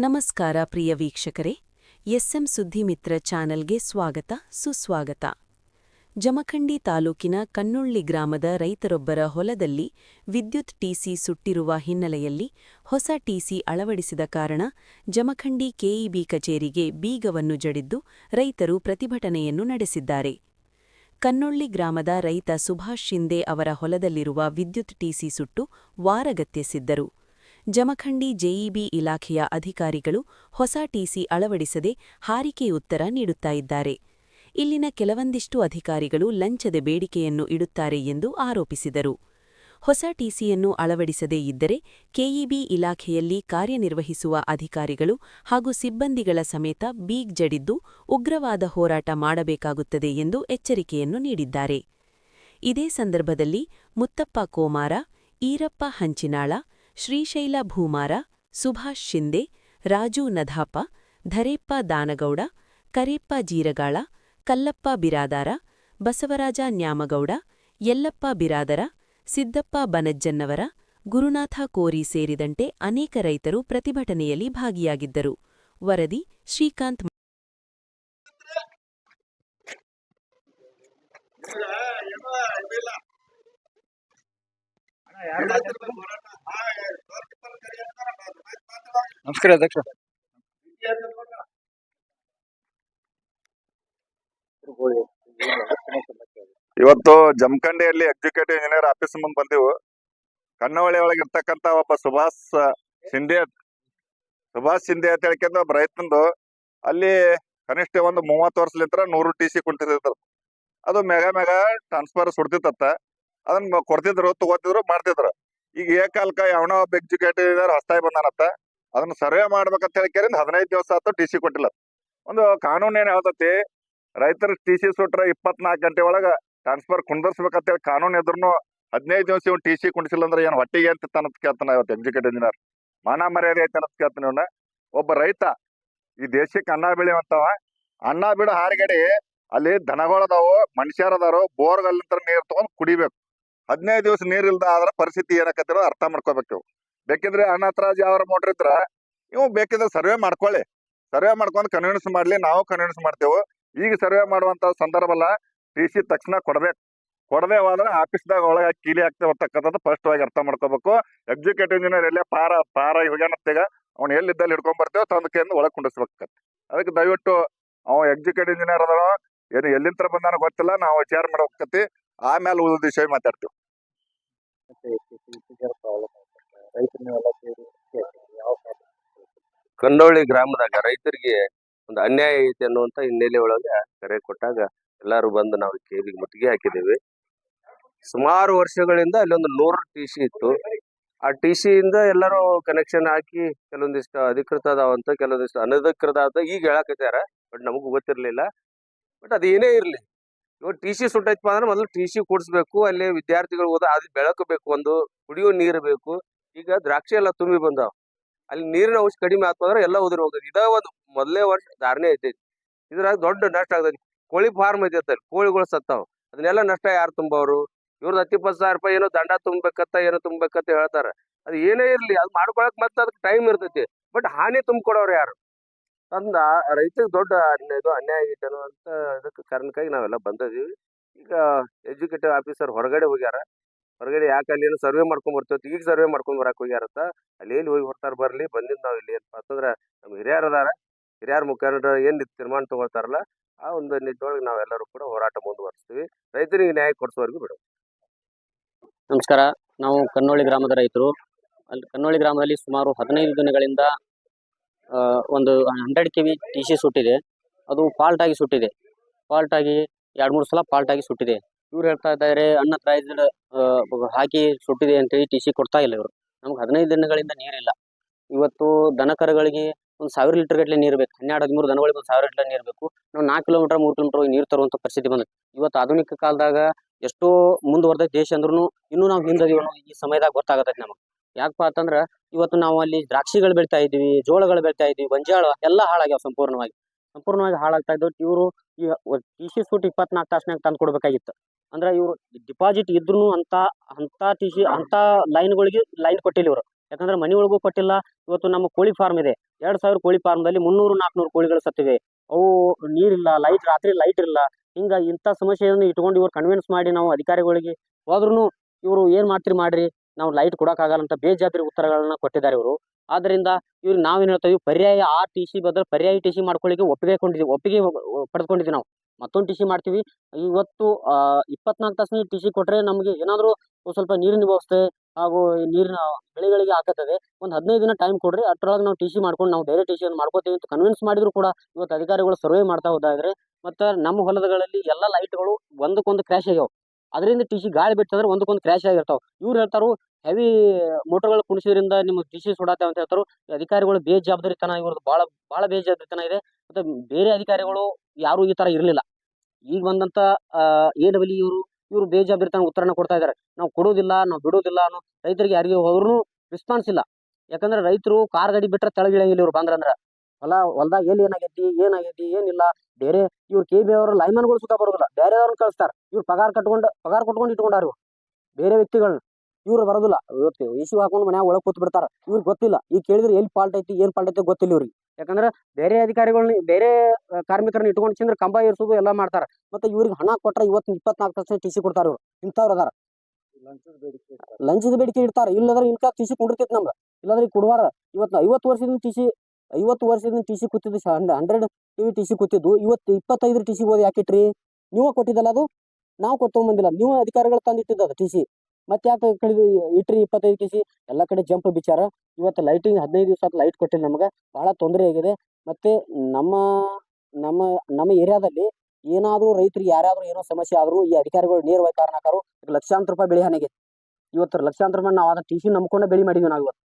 ನಮಸ್ಕಾರ ಪ್ರಿಯ ವೀಕ್ಷಕರೇ, ಎಸ್ಎಂ ಸುದ್ದಿಮಿತ್ರ ಚಾನೆಲ್ಗೆ ಸ್ವಾಗತ, ಸುಸ್ವಾಗತ. ಜಮಖಂಡಿ ತಾಲೂಕಿನ ಕನ್ನುಳ್ಳಿ ಗ್ರಾಮದ ರೈತರೊಬ್ಬರ ಹೊಲದಲ್ಲಿ ವಿದ್ಯುತ್ ಟಿಸಿ ಸುಟ್ಟಿರುವ ಹಿನ್ನೆಲೆಯಲ್ಲಿ ಹೊಸ ಟಿಸಿ ಅಳವಡಿಸಿದ ಕಾರಣ ಜಮಖಂಡಿ ಕೆಇಬಿ ಕಚೇರಿಗೆ ಬೀಗವನ್ನು ಜಡಿದ್ದು ರೈತರು ಪ್ರತಿಭಟನೆಯನ್ನು ನಡೆಸಿದ್ದಾರೆ. ಕನ್ನೊಳ್ಳಿ ಗ್ರಾಮದ ರೈತ ಸುಭಾಷ್ ಶಿಂದೆ ಅವರ ಹೊಲದಲ್ಲಿರುವ ವಿದ್ಯುತ್ ಟಿಸಿ ಸುಟ್ಟು ವಾರಗತ್ಯಸಿದ್ದರು ಜಮಖಂಡಿ ಜೆಇಬಿ ಇಲಾಖೆಯ ಅಧಿಕಾರಿಗಳು ಹೊಸ ಟಿಸಿ ಅಳವಡಿಸದೆ ಹಾರಿಕೆ ಉತ್ತರ ನೀಡುತ್ತಾ ಇದ್ದಾರೆ. ಇಲ್ಲಿನ ಕೆಲವೊಂದಿಷ್ಟು ಅಧಿಕಾರಿಗಳು ಲಂಚದ ಬೇಡಿಕೆಯನ್ನು ಇಡುತ್ತಾರೆ ಎಂದು ಆರೋಪಿಸಿದರು. ಹೊಸ ಟಿಸಿಯನ್ನು ಅಳವಡಿಸದೇ ಇದ್ದರೆ ಕೆಇಬಿ ಇಲಾಖೆಯಲ್ಲಿ ಕಾರ್ಯನಿರ್ವಹಿಸುವ ಅಧಿಕಾರಿಗಳು ಹಾಗೂ ಸಿಬ್ಬಂದಿಗಳ ಸಮೇತ ಬೀಗ್ ಜಡಿದ್ದು ಉಗ್ರವಾದ ಹೋರಾಟ ಮಾಡಬೇಕಾಗುತ್ತದೆ ಎಂದು ಎಚ್ಚರಿಕೆಯನ್ನು ನೀಡಿದ್ದಾರೆ. ಇದೇ ಸಂದರ್ಭದಲ್ಲಿ ಮುತ್ತಪ್ಪ ಕೋಮಾರ, ಈರಪ್ಪ ಹಂಚಿನಾಳ ಶ್ರೀಶೈಲ ಭೂಮಾರ, ಸುಭಾಷ್ ಶಿಂದೆ, ರಾಜು ನಧಾಪ, ಧರೇಪ್ಪ ದಾನಗೌಡ, ಕರೇಪ್ಪ ಜೀರಗಾಳ, ಕಲ್ಲಪ್ಪ ಬಿರಾದಾರ, ಬಸವರಾಜ ನ್ಯಾಮಗೌಡ, ಯಲ್ಲಪ್ಪ ಬಿರಾದರ, ಸಿದ್ದಪ್ಪ ಬನಜ್ಜನ್ನವರ, ಗುರುನಾಥ ಕೋರಿ ಸೇರಿದಂತೆ ಅನೇಕ ರೈತರು ಪ್ರತಿಭಟನೆಯಲ್ಲಿ ಭಾಗಿಯಾಗಿದ್ದರು. ವರದಿ ಶ್ರೀಕಾಂತ್ ನಮಸ್ಕಾರ ಅಧ್ಯಕ್ಷ. ಇವತ್ತು ಜಮಖಂಡಿಯಲ್ಲಿ ಎಕ್ಸಿಕ್ಯೂಟಿವ್ ಇಂಜಿನಿಯರ್ ಆಫೀಸ್ ಮುಂದೆ ಬಂದಿವು. ಕನ್ನವಳಿ ಒಳಗೆ ಇರ್ತಕ್ಕಂತ ಒಬ್ಬ ಸುಭಾಷ್ ಶಿಂದೆ ಸುಭಾಷ್ ಶಿಂದೆ ಅಂತ ಹೇಳ್ಕೊಂಡ ಒಬ್ಬ ರೈತಂದು ಅಲ್ಲಿ ಕನಿಷ್ಠ ಒಂದು ಮೂವತ್ತು ವರ್ಷಲಿಂತ್ರ ನೂರು ಟಿ ಸಿ ಕುಂಟಿದ್ರು ಅದು ಮೆಗಾ ಮೆಗಾ ಟ್ರಾನ್ಸ್ಫರ್ ಸುಡ್ತಿತ್ತ ಅದನ್ನ ಕೊಡ್ತಿದ್ರು, ತಗೋತಿದ್ರು, ಮಾಡ್ತಿದ್ರು. ಈಗ ಏಕಾಲ್ಕ ಯಾವನೋ ಒಬ್ಬ ಎಕ್ಸಿಕ್ಯೂಟಿವ್ ಹಸ್ತಾಯಿ ಬಂದಾನತ್ತ ಅದನ್ನ ಸರ್ವೆ ಮಾಡ್ಬೇಕಂತ ಹೇಳ್ಕೇರಿಂದ ಹದಿನೈದು ದಿವಸ ಆತು ಟಿ ಸಿ ಕೊಟ್ಟಿಲ್ಲ. ಒಂದು ಕಾನೂನು ಏನ್ ಹೇಳ್ತತಿ ರೈತರ ಟಿ ಸಿ ಸುಟ್ರ ಇಪ್ಪತ್ನಾಲ್ಕು ಗಂಟೆ ಒಳಗ ಟ್ರಾನ್ಸ್ಫರ್ ಕುಂದರ್ಸ್ಬೇಕಂತ ಹೇಳಿ ಕಾನೂನು ಎದುರುನು ಹದಿನೈದು ದಿವಸ ಇವ್ ಟಿ ಸಿ ಕುಂಡಿಸಿಲ್ಲ ಅಂದ್ರೆ ಏನ್ ಹೊಟ್ಟಿಗೆ ಅಂತ ತನ್ನ ಕೇಳ್ತಾನ ಇವತ್ತು ಎಕ್ಸಿಕ್ಯೂಟಿವ್ ಇಂಜಿನಿಯರ್ ಮಾನ ಮರ್ಯಾದೆ ಐತೆ ಅನ್ನೋದು ಕೇಳ್ತಾನೆ ಇವನ್ನ ಒಬ್ಬ ರೈತ, ಈ ದೇಶಕ್ಕೆ ಅನ್ನ ಬೆಳೆಯುವಂತವ, ಅನ್ನ ಬಿಡು ಹಾರಿಗಡಿ ಅಲ್ಲಿ ದನಗಳದಾವು ಮನುಷ್ಯರದಾರು ಬೋರ್ಗಲ್ಲಿಂದ ನೀರ್ ತಗೊಂಡ್ ಕುಡಿಬೇಕು. ಹದಿನೈದು ದಿವಸ ನೀರ್ ಇಲ್ದ ಆದ್ರ ಪರಿಸ್ಥಿತಿ ಏನಕತ್ತಿರೋ ಅರ್ಥ ಮಾಡ್ಕೋಬೇಕು ಬೇಕಿದ್ರೆ ಹತ್ರ ಯಾವ್ರ ಮೋಟ್ರ್ ಇದ್ರ, ಇವು ಬೇಕಿದ್ರೆ ಸರ್ವೆ ಮಾಡ್ಕೊಳ್ಳಿ. ಸರ್ವೆ ಮಾಡ್ಕೊಂಡು ಕನ್ವಿನ್ಸ್ ಮಾಡ್ಲಿ, ನಾವು ಕನ್ವಿನ್ಸ್ ಮಾಡ್ತೇವೆ. ಈಗ ಸರ್ವೆ ಮಾಡುವಂತ ಸಂದರ್ಭ ಅಲ್ಲ, ಟಿ ಸಿ ತಕ್ಷಣ ಕೊಡ್ಬೇಕು. ಕೊಡದೆ ಹೋದ್ರೆ ಆಫೀಸ್ದಾಗ ಒಳಗೆ ಕೀಲಿ ಆಗ್ತೇವೆ ಅಂತಕ್ಕಂಥದ್ದು ಆಗಿ ಅರ್ಥ ಮಾಡ್ಕೋಬೇಕು. ಎಕ್ಸಿಕ್ಯೂಟಿವ್ ಇಂಜಿನಿಯರ್ ಎಲ್ಲೇ ಪಾರ ಪಾರ ಹೋಗ್ಯಾನತ್ತೀಗ ಅವ್ನು ಎಲ್ಲಿದ್ದಲ್ಲಿ ಹಿಡ್ಕೊಂಡ್ ಬರ್ತೇವೆ ತಂದಕೆಯಿಂದ ಒಳಗೆ ಕುಂಡಿಸ್ಬೇಕು ಅದಕ್ಕೆ ದಯವಿಟ್ಟು ಅವ ಎಕ್ಸಿಕ್ಯೂಟಿವ್ ಇಂಜಿನಿಯರ್ ಅದಾರ ಏನು ಎಲ್ಲಿಂದ ಬಂದಾನ ಗೊತ್ತಿಲ್ಲ, ನಾವು ವಿಚಾರ ಮಾಡ್ಬೇಕತಿ ಆಮೇಲೆ ಉಳಿದ ವಿಷಯ ಮಾತಾಡ್ತೀವಿ. ಕನ್ನೋಳಿ ಗ್ರಾಮದಾಗ ರೈತರಿಗೆ ಒಂದು ಅನ್ಯಾಯ ಐತಿ ಅನ್ನುವಂತ ಹಿನ್ನೆಲೆ ಒಳಗ ಕರೆ ಕೊಟ್ಟಾಗ ಎಲ್ಲಾರು ಬಂದು ನಾವು ಕೇವಿಗೆ ಮುತ್ತಿಗೆ ಹಾಕಿದ್ದೀವಿ. ಸುಮಾರು ವರ್ಷಗಳಿಂದ ಅಲ್ಲಿ ಒಂದು ನೂರು ಟಿ ಸಿ ಇತ್ತು. ಆ ಟಿ ಸಿ ಇಂದ ಎಲ್ಲರೂ ಕನೆಕ್ಷನ್ ಹಾಕಿ ಕೆಲವೊಂದಿಷ್ಟು ಅಧಿಕೃತ ಅದಾವಂತ ಕೆಲವೊಂದಿಷ್ಟು ಅನಧಿಕೃತ ಅದ ಈಗ ಹೇಳಕತ್ಯಾರ ಬಟ್ ನಮಗೂ ಗೊತ್ತಿರಲಿಲ್ಲ. ಬಟ್ ಅದೇನೇ ಇರ್ಲಿ ಇವಾಗ ಟಿ ಸಿ ಸುಟ್ಟೈತಪ್ಪ ಅಂದ್ರೆ ಮೊದಲು ಟಿ ಸಿ ಕೂಡಿಸ್ಬೇಕು, ಅಲ್ಲಿ ವಿದ್ಯಾರ್ಥಿಗಳು ಓದ, ಅದು ಬೆಳಕು ಬೇಕು ಒಂದು, ಕುಡಿಯೋ ನೀರು ಬೇಕು. ಈಗ ದ್ರಾಕ್ಷಿ ಎಲ್ಲ ತುಂಬಿ ಬಂದಾವ. ಅಲ್ಲಿ ನೀರಿನ ಅಂಶ ಕಡಿಮೆ ಆತು ಅಂದ್ರೆ ಎಲ್ಲ ಉದುರಿ ಹೋಗೋದು ಇದ ಒಂದು ಮೊದಲೇ ವರ್ಷ ಧಾರಣೆ ಐತೈತಿ ಇದ್ರಾಗ ದೊಡ್ಡ ನಷ್ಟ ಆಗ್ತೈತಿ ಕೋಳಿ ಫಾರ್ಮ್ ಐತೆ ಕೋಳಿಗಳು ಸತ್ತಾವ. ಅದನ್ನೆಲ್ಲ ನಷ್ಟ ಯಾರು ತುಂಬವ್ರು? ಇವ್ರದ್ದು ಹತ್ತು ಇಪ್ಪತ್ತು ಸಾವಿರ ರೂಪಾಯಿ ಏನೋ ದಂಡ ತುಂಬಬೇಕತ್ತ ಏನೋ ತುಂಬಬೇಕತ್ತ ಹೇಳ್ತಾರೆ. ಅದು ಏನೇ ಇರಲಿ, ಅದು ಮಾಡ್ಕೊಳಕ್ ಮತ್ತೆ ಅದಕ್ಕೆ ಟೈಮ್ ಇರ್ತೈತಿ. ಬಟ್ ಹಾನಿ ತುಂಬಿಕೊಡೋರು ಯಾರು? ಅಂದ ರೈತಗೆ ದೊಡ್ಡ ಅನ್ಯಾಯ ಇದು ಅನ್ಯಾಯ ಆಗೈತೆ ಅನ್ನುವಂತ ಇದಕ್ಕೆ ಕಾರಣಕ್ಕಾಗಿ ನಾವೆಲ್ಲ ಬಂದಿದೀವಿ ಈಗ ಎಜುಕೇಟಿವ್ ಆಫೀಸರ್ ಹೊರಗಡೆ ಹೋಗ್ಯಾರ. ಹೊರಗಡೆ ಯಾಕೆ ಅಲ್ಲಿ ಸರ್ವೇ ಸರ್ವೆ ಮಾಡ್ಕೊಂಡ್ ಈಗ ಸರ್ವೆ ಮಾಡ್ಕೊಂಡ್ ಬರಕ್ ಹೋಗ್ಯಾರತ್ತ ಅಲ್ಲಿ ಎಲ್ಲಿ ಹೋಗಿ ಬರ್ತಾರ ಬರ್ಲಿ, ಬಂದಿದ್ ನಾವ್ ಇಲ್ಲಿ ಏನಪ್ಪಾ ಅಂತಂದ್ರ ನಮ್ ಹಿರಿಯರ್ ಅದಾರ. ಹಿರಿಯರ್ ಮುಖಂಡರು ಏನ್ ತೀರ್ಮಾನ ತಗೊಳ್ತಾರಲ್ಲ ಆ ಒಂದು ನಿಟ್ಟಿನೊಳಗೆ ನಾವೆಲ್ಲರೂ ಕೂಡ ಹೋರಾಟ ಮುಂದುವರಿಸ್ತೀವಿ. ರೈತರಿಗೆ ನ್ಯಾಯ ಕೊಡಿಸೋವರೆಗೂ ಬಿಡು. ನಮಸ್ಕಾರ. ನಾವು ಕನ್ನೋಳಿ ಗ್ರಾಮದ ರೈತರು. ಅಲ್ಲಿ ಕನ್ನೋಳಿ ಗ್ರಾಮದಲ್ಲಿ ಸುಮಾರು ಹದಿನೈದು ದಿನಗಳಿಂದ ಒಂದು hundred K V T C ಸುಟ್ಟಿದೆ. ಅದು ಫಾಲ್ಟ್ ಆಗಿ ಸುಟ್ಟಿದೆ. ಫಾಲ್ಟ್ ಆಗಿ ಎರಡು, ಮೂರು ಸಲ ಫಾಲ್ಟ್ ಆಗಿ ಸುಟ್ಟಿದೆ. ಇವ್ರು ಹೇಳ್ತಾ ಇದ್ದಾರೆ, ಅಣ್ಣ ಪ್ರೈಸ್ ಹಾಕಿ ಸುಟ್ಟಿದೆ ಅಂತೇಳಿ ಟಿ ಸಿ ಕೊಡ್ತಾ ಇಲ್ಲ ಇವರು. ನಮ್ಗೆ ಹದಿನೈದು ದಿನಗಳಿಂದ ನೀರಿಲ್ಲ ಇವತ್ತು ದನ ಕರುಗಳಿಗೆ ಒಂದು ಸಾವಿರ ಲೀಟರ್ ಗಟ್ಟಲೆ ನೀರು ಬೇಕು. ಹನ್ನೆರಡು, ಹದಿಮೂರು ದನಗಳಿಗೆ ಒಂದು ಸಾವಿರ ಲೀಟರ್ ನೀರು ಬೇಕು. ನಾವು ನಾಲ್ಕು ಕಿಲೋಮೀಟರ್, ಮೂರು ಕಿಲೋಮೀಟರ್ ಹೋಗಿ ನೀರು ತರುವಂಥ ಪರಿಸ್ಥಿತಿ ಬಂದಿದೆ ಇವತ್ತು ಆಧುನಿಕ ಕಾಲದಾಗ ಎಷ್ಟೋ ಮುಂದುವರೆದ ದೇಶ ಅಂದ್ರೂ ಇನ್ನೂ ನಾವು ಹಿಂದದೀವಿ ಈ ಸಮಯದಾಗ ಗೊತ್ತಾಗತೈತಿ ನಮಗೆ. ಯಾಕಪ್ಪ ಅಂತಂದ್ರ ಇವತ್ತು ನಾವು ಅಲ್ಲಿ ದ್ರಾಕ್ಷಿಗಳು ಬೆಳಿತಾ ಇದ್ವಿ, ಜೋಳಗಳು ಬೆಳಿತಾ ಇದ್ವಿ, ಗೊಂಜಾಳ ಎಲ್ಲ ಹಾಳಾಗ್ಯಾವ ಸಂಪೂರ್ಣವಾಗಿ. ಸಂಪೂರ್ಣವಾಗಿ ಹಾಳಾಗ್ತಾ ಇದ್ದು ಇವರು ಈ ಟಿ ಸಿ ಸೂಟ್ ಇಪ್ಪತ್ನಾಲ್ಕು ತಾಸ್ನಾಗ ತಂದು ಕೊಡ್ಬೇಕಾಗಿತ್ತು. ಅಂದ್ರೆ ಇವರು ಡಿಪಾಸಿಟ್ ಇದ್ರು ಅಂತ ಅಂತ ಟಿ ಸಿ ಅಂತ ಲೈನ್ಗಳಿಗೆ ಲೈನ್ ಕೊಟ್ಟಿಲ್ಲ ಇವರು. ಯಾಕಂದ್ರೆ ಮನೆ ಒಳಗೂ ಕೊಟ್ಟಿಲ್ಲ. ಇವತ್ತು ನಮ್ಮ ಕೋಳಿ ಫಾರ್ಮ್ ಇದೆ. ಎರಡ್ ಸಾವಿರ ಕೋಳಿ ಫಾರ್ಮ್ದಲ್ಲಿ ಮುನ್ನೂರು ನಾಲ್ಕುನೂರು ಕೋಳಿಗಳು ಸತ್ತಿವೆ. ಅವು ನೀರಿಲ್ಲ ಲೈಟ್ ರಾತ್ರಿ ಲೈಟ್ ಇಲ್ಲ. ಹಿಂಗ ಇಂಥ ಸಮಸ್ಯೆಯನ್ನು ಇಟ್ಕೊಂಡು ಇವ್ರು ಕನ್ವಿನ್ಸ್ ಮಾಡಿ ನಾವು ಅಧಿಕಾರಿಗಳಿಗೆ ಹೋದ್ರೂ ಇವರು ಏನು ಮಾಡ್ತೀರಿ ಮಾಡ್ರಿ? ನಾವು ಲೈಟ್ ಕೊಡಕ್ಕಾಗಲ್ಲ ಅಂತ ಬೇಜಾದ್ರಿ ಉತ್ತರಗಳನ್ನ ಕೊಟ್ಟಿದ್ದಾರೆ ಇವರು. ಆದ್ದರಿಂದ ಇವ್ರಿಗೆ ನಾವೇನ್ ಹೇಳ್ತೀವಿ ಪರ್ಯಾಯ ಆ ಟಿ ಸಿ ಬದಲು ಪರ್ಯಾಯ ಟಿ ಸಿ ಮಾಡ್ಕೊಳ್ಳಿಕ್ಕೆ ಒಪ್ಪಿಗೆ ಕೊಂಡಿದ್ದೀವಿ ಒಪ್ಪಿಗೆ ಪಡೆದುಕೊಂಡಿದ್ದೀವಿ ನಾವು. ಮತ್ತೊಂದು ಟಿ ಸಿ ಮಾಡ್ತೀವಿ. ಇವತ್ತು ಇಪ್ಪತ್ನಾಲ್ಕು ತಾಸು ಟಿ ಸಿ ಕೊಟ್ರೆ ನಮಗೆ ಏನಾದರೂ ಸ್ವಲ್ಪ ನೀರಿನ ವ್ಯವಸ್ಥೆ ಹಾಗೂ ನೀರಿನ ಬೆಳೆಗಳಿಗೆ ಹಾಕುತ್ತದೆ. ಒಂದು ಹದಿನೈದು ದಿನ ಟೈಮ್ ಕೊಡ್ರಿ, ಅಷ್ಟರೊಳಗೆ ನಾವು ಟಿ ಸಿ ಮಾಡ್ಕೊಂಡು ನಾವು ಬೇರೆ ಟಿ ಸಿಯನ್ನು ಮಾಡ್ಕೋತೀವಿ ಅಂತ ಕನ್ವಿನ್ಸ್ ಮಾಡಿದ್ರು ಕೂಡ ಇವತ್ತು ಅಧಿಕಾರಿಗಳು ಸರ್ವೆ ಮಾಡ್ತಾ ಹೋದಾದ್ರೆ ಮತ್ತು ನಮ್ಮ ಹೊಲದಗಳಲ್ಲಿ ಎಲ್ಲ ಲೈಟ್ಗಳು ಒಂದಕ್ಕೊಂದು ಕ್ರ್ಯಾಶ್ ಆಗ್ಯಾವೆ. ಅದರಿಂದ ಟಿ ಸಿ ಗಾಳಿ ಬಿಟ್ಟಿದ್ರೆ ಒಂದಕ್ಕೊಂದು ಕ್ರ್ಯಾಶ್ ಆಗಿರ್ತಾವೆ. ಇವ್ರು ಹೇಳ್ತಾರು ಹೆವಿ ಮೋಟರ್ಗಳು ಕುಣಿಸೋದ್ರಿಂದ ನಿಮ್ಮ ಡಿಸೀಸ್ ಸುಡಾತೆ ಅಂತ ಹೇಳ್ತಾರು ಅಧಿಕಾರಿಗಳು ಬೇಜವಾಬ್ದಾರಿತನ ಇವ್ರದ್ದು ಭಾಳ ಭಾಳ ಬೇಜವಾಬ್ದಾರಿತನ ಇದೆ. ಮತ್ತು ಬೇರೆ ಅಧಿಕಾರಿಗಳು ಯಾರು ಈ ಥರ ಇರಲಿಲ್ಲ. ಈಗ ಬಂದಂಥ ಎ ಡಬ್ಲ್ಯೂ ಇವರು ಇವರು ಬೇಜವಾಬ್ದಾರಿತನ ಉತ್ತರನ ಕೊಡ್ತಾ ಇದ್ದಾರೆ. ನಾವು ಕೊಡೋದಿಲ್ಲ, ನಾವು ಬಿಡೋದಿಲ್ಲ ಅನ್ನೋ ರೈತರಿಗೆ ಯಾರಿಗೆ ಅವ್ರೂ ರೆಸ್ಪಾನ್ಸ್ ಇಲ್ಲ. ಯಾಕಂದ್ರೆ ರೈತರು ಕಾರ್ ಗಾಡಿ ಬಿಟ್ರೆ ತೆಳಗಿಳಂಗಿಲ್ಲ ಇವ್ರು ಬಂದ್ರಂದ್ರ. ಹೊಲ, ಹೊಲ್ದಾಗ ಎಲ್ಲಿ ಏನಾಗೈತಿ ಏನಾಗೈತಿ, ಏನಿಲ್ಲ. ಬೇರೆ ಇವ್ರು ಕೆ ಬಿ ಅವರು ಲೈಮನ್ಗಳು ಸುಖ ಬರೋದಿಲ್ಲ. ಬೇರೆಯವ್ರನ್ನ ಕಳಿಸ್ತಾರೆ. ಇವ್ರು ಪಗಾರ ಕಟ್ಕೊಂಡು, ಪಗಾರ ಕೊಟ್ಕೊಂಡು ಇಟ್ಕೊಂಡಾರು ಬೇರೆ ವ್ಯಕ್ತಿಗಳನ್ನ ಇವ್ರು ಬರೋದಿಲ್ಲ. ಇವತ್ತು ಇಶು ಹಾಕೊಂಡು ಮನ್ಯಾಗ ಒಳಗೆ ಕೂತ್ ಬಿಡ್ತಾರ. ಇವ್ರಿಗೆ ಗೊತ್ತಿಲ್ಲ. ಈಗ ಕೇಳಿದ್ರೆ ಎಲ್ಲಿ ಫಾಲ್ಟ್ ಐತಿ ಏನ್ ಫಾಲ್ಟ್ ಐತಿ ಗೊತ್ತಿಲ್ಲ ಇವ್ರಿಗೆ. ಯಾಕಂದ್ರೆ ಬೇರೆ ಅಧಿಕಾರಿಗಳನ್ನ ಬೇರೆ ಕಾರ್ಮಿಕರನ್ನ ಇಟ್ಕೊಂಡು ಚಂದ್ರ ಕಂಬ ಏರ್ಸೋದು ಎಲ್ಲ ಮಾಡ್ತಾರ. ಮತ್ತೆ ಇವ್ರಿಗೆ ಹಣ ಕೊಟ್ರೆ ಇವತ್ತು ಇಪ್ಪತ್ನಾಲ್ಕು ಪರ್ಸೆಂಟ್ ಟಿ ಸಿ ಕೊಡ್ತಾರ ಇವ್ರು. ಇಂಥವ್ರು ಅದಾರ. ಲಂಚದ ಬೇಡಿಕೆ ಇಡ್ತಾರ. ಇಲ್ಲದ್ರೆ ಇನ್ಕ ಟಿ ಸಿ ಕುಂಡಿರ್ತೈತಿ ನಮ್ಗೆ. ಇಲ್ಲಾಂದ್ರೆ ಈಗ ಕೊಡುವಾರ ಇವತ್ತು ಐವತ್ತು ವರ್ಷದಿಂದ ಟಿ ಸಿ ಐವತ್ತು ವರ್ಷದಿಂದ T C ಕೂತಿದ್ದು hundred T V T C ಕೂತಿದ್ದು. ಇವತ್ತು ಇಪ್ಪತ್ತೈದು ಟಿ ಸಿ ಓದಿ ಹಾಕಿಟ್ರಿ ನೀವು ಕೊಟ್ಟಿದ್ದಲ್ಲ ಅದು? ನಾವು ಕೊಟ್ಟೊಂಬಂದಿಲ್ಲ ನೀವು ಅಧಿಕಾರಿಗಳು ತಂದಿಟ್ಟಿದ್ದು ಅದು ಟಿ ಸಿ ಮತ್ತೆ ಯಾಕೆ ಕಳೆದು ಇಟ್ರಿ ಇಪ್ಪತ್ತೈದು ಕೆ ಸಿ ಎಲ್ಲ ಕಡೆ ಜಂಪ್ ಬಿಚ್ಚಾರ ಇವತ್ತು ಲೈಟಿಂಗ್ ಹದಿನೈದು ದಿವಸ ಲೈಟ್ ಕೊಟ್ಟಿಲ್ಲ ನಮಗೆ. ಭಾಳ ತೊಂದರೆ ಆಗಿದೆ. ಮತ್ತೆ ನಮ್ಮ ನಮ್ಮ ನಮ್ಮ ಏರಿಯಾದಲ್ಲಿ ಏನಾದರೂ ರೈತರಿಗೆ ಯಾರಾದರೂ ಏನೋ ಸಮಸ್ಯೆ ಆದರೂ ಈ ಅಧಿಕಾರಿಗಳು ನೇರವಾಗಿ ಕಾರಣಕಾರು ಲಕ್ಷಾಂತರ ರೂಪಾಯಿ ಬೆಳೆ ಹಾನಿಗೆ ಇವತ್ತು ಲಕ್ಷಾಂತರ ರೂಪಾಯಿ ನಾವು ಅದನ್ನು ಟಿ ಸಿ ನಂಬ್ಕೊಂಡು ಬೆಳೆ ಮಾಡಿದ್ವಿ ನಾವು ಇವತ್ತು.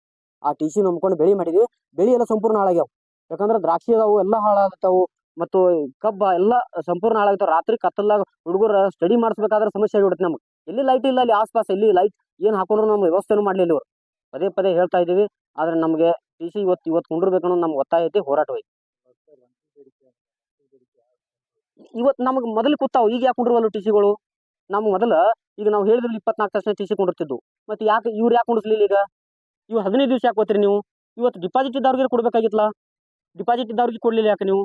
ಆ ಟಿ ಸಿ ನಂಬ್ಕೊಂಡು ಬೆಳೆ ಮಾಡಿದ್ವಿ. ಬೆಳೆ ಎಲ್ಲ ಸಂಪೂರ್ಣ ಹಾಳಾಗ್ಯಾವ. ಯಾಕಂದ್ರೆ ದ್ರಾಕ್ಷಿ ಅದಾವು, ಎಲ್ಲ ಹಾಳಾಗ್ತಾವು. ಮತ್ತು ಕಬ್ಬ ಎಲ್ಲ ಸಂಪೂರ್ಣ ಹಾಳಾಗ್ತಾವೆ. ರಾತ್ರಿ ಕತ್ತಲಾಗ ಹುಡುಗರು ಸ್ಟಡಿ ಮಾಡಿಸ್ಬೇಕಾದ್ರೆ ಸಮಸ್ಯೆ ಆಗಿಬಿಡುತ್ತೆ ನಮ್ಗೆ. ಎಲ್ಲಿ ಲೈಟ್ ಇಲ್ಲ, ಅಲ್ಲಿ ಆಸ್ಪಾಸ್ ಎಲ್ಲಿ ಲೈಟ್ ಏನು ಹಾಕೊಂಡ್ರು ನಮ್ಮ ವ್ಯವಸ್ಥೆನೂ ಮಾಡಲಿಲ್ಲ ಇವರು. ಪದೇ ಪದೇ ಹೇಳ್ತಾ ಇದ್ದೀವಿ, ಆದ್ರೆ ನಮಗೆ ಟಿ ಸಿ ಇವತ್ತು ಇವತ್ತು ಕುಂಡಿರ್ಬೇಕು ಅನ್ನೋದು ನಮ್ಗೆ ಒತ್ತಾಯ ಹೋರಾಟ ಹೋಯ್ತು. ಇವತ್ತು ನಮಗೆ ಮೊದಲು ಕೂತಾವು, ಈಗ ಯಾಕೆ ಕುಂಡ್ರವಲ್ಲ ಟಿ ಸಿಗಳು ನಮ್ಗೆ ಮೊದಲು ಈಗ ನಾವು ಹೇಳಿದ್ರಲ್ಲಿ ಇಪ್ಪತ್ನಾಲ್ಕು ತಕ್ಷಣ ಟಿ ಸಿ ಕೊಂಡಿರ್ತಿದ್ದು ಮತ್ತೆ ಯಾಕೆ ಇವ್ರು ಯಾಕೆ ಕುಂಡಿಸ್ಲಿಲ್ಲ ಈಗ? ಇವು ಹದಿನೈದು ದಿವಸ ಯಾಕೆ ಹೋಗ್ತೀರಿ ನೀವು? ಇವತ್ತು ಡಿಪಾಸಿಟ್ ಇದ್ದವ್ರಿಗೆ ಕೊಡ್ಬೇಕಾಗಿತ್ತಲ್ಲ ಡಿಪಾಸಿಟ್ ಇದ್ದವ್ರಿಗೆ ಕೊಡ್ಲಿಲ್ಲ ಯಾಕೆ ನೀವು?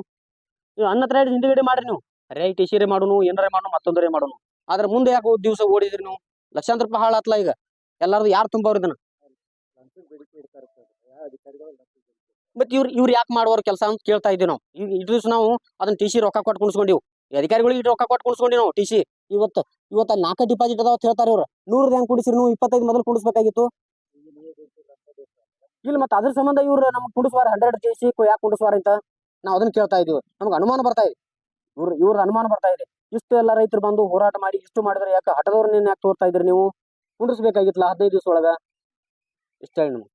ನೀವು ಅನ್ನ ಹತ್ರ ಹಿಂದ್ಗಡೆ ಮಾಡ್ರಿ ನೀವು. ಅರೇ ಟಿ ಸಿರೇ ಮಾಡೋನು, ಏನಾರೇ ಮಾಡೋನು, ಮತ್ತೊಂದರೇ ಮಾಡೋನು. ಆದ್ರೆ ಮುಂದೆ ಯಾಕೋ ದಿವಸ ಓಡಿದ್ರಿ ನೀವು? ಲಕ್ಷಾಂತರ ರೂಪಾಯಿ ಹಾಳಾತ್ಲ ಈಗ? ಎಲ್ಲಾರು ಯಾರು ತುಂಬವ್ರ ಇದನ್ನ? ಮತ್ತೆ ಇವ್ರು ಇವ್ರು ಯಾಕೆ ಮಾಡುವವ್ರ ಕೆಲಸ ಅಂತ ಕೇಳ್ತಾ ಇದ್ದೀವಿ ನಾವು. ಈಗ ಇಟ್ಟು ದಿವಸ ನಾವು ಅದನ್ನ ಟಿ ಸಿ ರೊಕ್ಕ ಕೊಟ್ಟು ಕುಣಿಸ್ಕೊಂಡಿವು. ಅಧಿಕಾರಿಗಳಿಗೆ ರೊಕ್ಕ ಕೊಟ್ಟು ಕುಣಿಸ್ಕೊಂಡಿವಿ ನಾವು ಟಿ ಸಿ ಇವತ್ತು ಇವತ್ತು ನಾಲ್ಕು ಡಿಪಾಸಿಟ್ ಅದಾವ ಹೇಳ್ತಾರೆ ಇವ್ರು. ನೂರದ ಹೆಂಗ್ ಕುಡಿಸಿರಿ ನೀವು? ಇಪ್ಪತ್ತೈದು ಮೊದಲು ಕುಡಿಸ್ಬೇಕಾಗಿತ್ತು ಇಲ್ಲ ಮತ್ತೆ ಅದ್ರ ಸಂಬಂಧ ಇವ್ರು ನಮ್ಗೆ ಕುಡಿಸ್ವಾರ ಹಂಡ್ರೆಡ್ ಟಿ ಸಿ ಯಾಕೆ ಕುಡಿಸ್ವಾರ ಅಂತ ನಾವು ಅದನ್ನ ಕೇಳ್ತಾ ಇದೀವಿ ನಮ್ಗೆ ಅನುಮಾನ ಬರ್ತಾ ಇದೆ. ಇವ್ರ ಇವ್ರ ಅನುಮಾನ ಬರ್ತಾ ಇದೆ. ಇಷ್ಟು ಎಲ್ಲ ರೈತರು ಬಂದು ಹೋರಾಟ ಮಾಡಿ ಇಷ್ಟು ಮಾಡಿದ್ರೆ ಯಾಕೆ ಹಠದವ್ರನ್ನ ಯಾಕೆ ತೋರ್ತಾ ಇದ್ರಿ ನೀವು? ಕುಂಡಿಸ್ಬೇಕಾಗಿತ್ತಲ್ಲ ಹದಿನೈದು ದಿವಸ ಒಳಗ ಇಷ್ಟ ಹೇಳಿ ನಮ್ಗೆ.